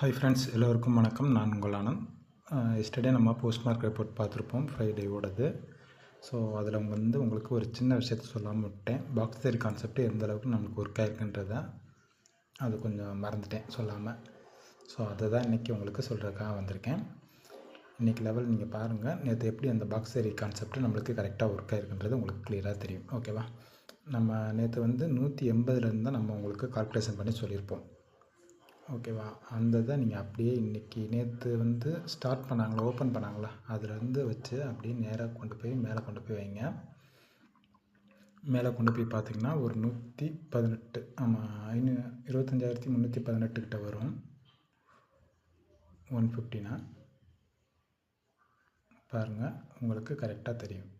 Hi friends எல்லோருக்கும் வணக்கம். நான் உங்கள் ஆனந்த். எஸ்டர்டே நம்ம போஸ்ட் மார்க் ரிப்போர்ட் பார்த்துருப்போம் ஃப்ரைடேவோடது ஸோ அதில் வந்து உங்களுக்கு ஒரு சின்ன விஷயத்த சொல்லாமல் விட்டேன். பாக்ஸ் தேரி கான்செப்ட் எந்த அளவுக்கு நமக்கு ஒர்க் ஆயிருக்குன்றத அது கொஞ்சம் மறந்துட்டேன் சொல்லாமல் ஸோ அதை தான் இன்றைக்கி உங்களுக்கு சொல்கிறதுக்காக வந்திருக்கேன். இன்றைக்கி லெவல் நீங்கள் பாருங்கள் நேற்று எப்படி அந்த பாக்ஸ் தேரி கான்செப்ட் நம்மளுக்கு கரெக்டாக ஒர்க் ஆயிருக்குன்றது உங்களுக்கு கிளியராக தெரியும். ஓகேவா நம்ம நேற்று வந்து நூற்றி எண்பதுலேருந்து தான் நம்ம உங்களுக்கு கால்குலேஷன் பண்ணி சொல்லியிருப்போம். ஓகேவா? அந்த இதை நீங்கள் அப்படியே இன்றைக்கி நேற்று வந்து ஸ்டார்ட் பண்ணாங்களா ஓப்பன் பண்ணாங்களா? அதுலேருந்து வச்சு அப்படியே நேராக கொண்டு போய் மேலே கொண்டு போய் வைங்க. மேலே கொண்டு போய் பார்த்தீங்கன்னா ஒரு நூற்றி பதினெட்டு ஆமாம் ஐநூ இருபத்தஞ்சாயிரத்தி முந்நூற்றி பதினெட்டு கிட்ட வரும். ஒன் ஃபிஃப்டினா பாருங்கள் உங்களுக்கு கரெக்டாக தெரியும்.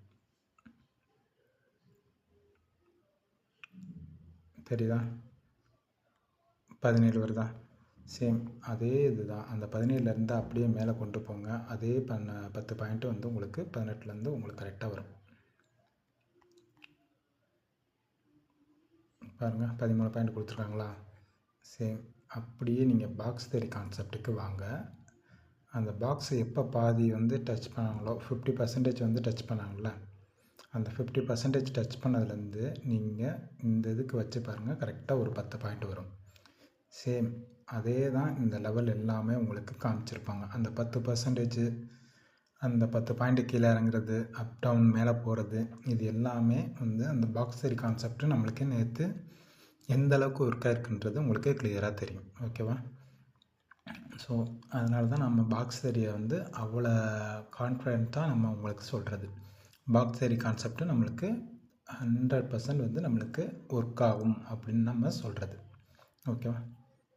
தெரியுதா? பதினேழு வருதா? சேம் அதே இது தான் அந்த பதினேழுலேருந்து அப்படியே மேலே கொண்டு போங்க. அதே பண்ண பத்து பாயிண்ட்டு வந்து உங்களுக்கு பதினெட்டுலேருந்து உங்களுக்கு கரெக்டாக வரும். பாருங்கள் பதிமூணு பாயிண்ட் கொடுத்துருக்காங்களா? சேம் அப்படியே நீங்கள் பாக்ஸ் தேரி கான்செப்ட்டுக்கு வாங்க. அந்த பாக்ஸை எப்போ பாதி வந்து டச் பண்ணாங்களோ ஃபிஃப்டி பர்சன்டேஜ் வந்து டச் பண்ணாங்களே அந்த ஃபிஃப்டி பர்சன்டேஜ் டச் பண்ணதுலேருந்து நீங்கள் இந்த இதுக்கு வச்சு பாருங்கள் கரெக்டாக ஒரு பத்து பாயிண்ட் வரும். சேம் அதே தான் இந்த லெவல் எல்லாமே உங்களுக்கு காமிச்சிருப்பாங்க. அந்த பத்து பர்சன்டேஜ் அந்த பத்து பாயிண்ட்டு கீழே இறங்குறது அப் டவுன் மேலே போகிறது இது எல்லாமே வந்து அந்த பாக்ஸ் சரி கான்செப்ட் நம்மளுக்கு நேற்று எந்த அளவுக்கு ஒர்க் இருக்குன்றது உங்களுக்கு கிளியராக தெரியும். ஓகேவா ஸோ அதனால தான் நம்ம பாக்ஸ் சரியை வந்து அவ்வளோ கான்ஃபிடென்ட்டாக நம்ம உங்களுக்கு சொல்கிறது பாக்ஸ் சரி கான்செப்ட் நம்மளுக்கு ஹண்ட்ரட் பர்சன்ட் வந்து நம்மளுக்கு ஒர்க் ஆகும் அப்படின்னு நம்ம சொல்கிறது ஓகேவா